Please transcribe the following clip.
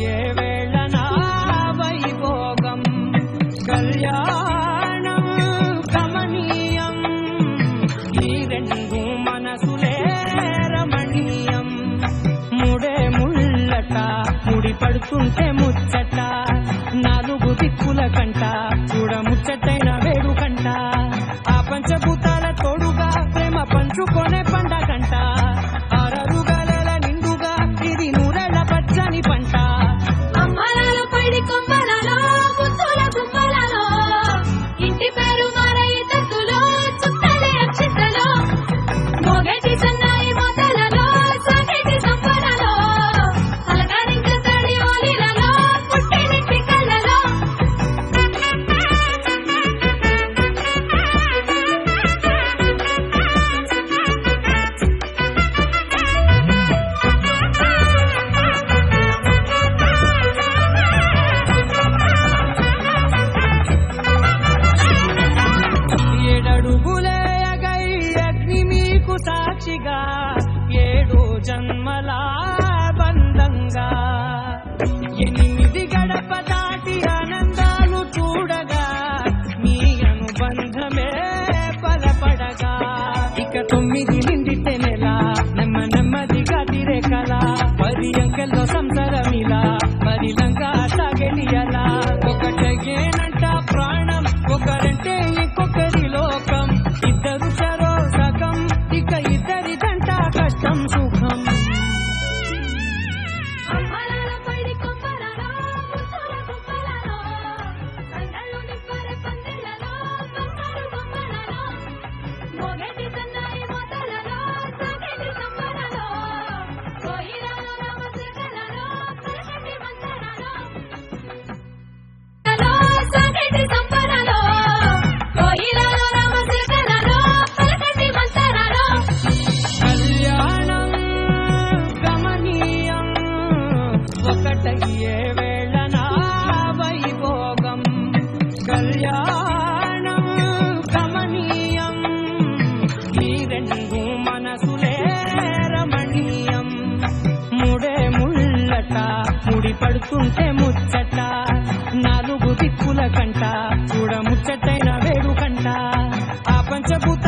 ఏ వేళనా వైభోగం? కళ్యాణం కమనీయం ఈ రెండు మనసులే రమణీయం. ముడే ముళ్ళట ముడి పడుతుంటే ముచ్చట. నాలుగు దిక్కుల కంట బంధంగా ఏడు జన్మల బంధంగా. ఎనిమిది గడప దాటి ఆనందాలు చూడగా మీ అనుబంధమే బలపడగా. ఇక తొమ్మిది నిండితే నెల నెమ్మ నెమ్మదిగా తిరే కదా పది అంకెల్లో సంసారమిలా పది లంగా సాగలియలా 当初 ఆడుతుంటే ముచ్చట. నాలుగు దిక్కుల కంట చూడ ముచ్చటైన వేడుకంట. ఆ పంచభూత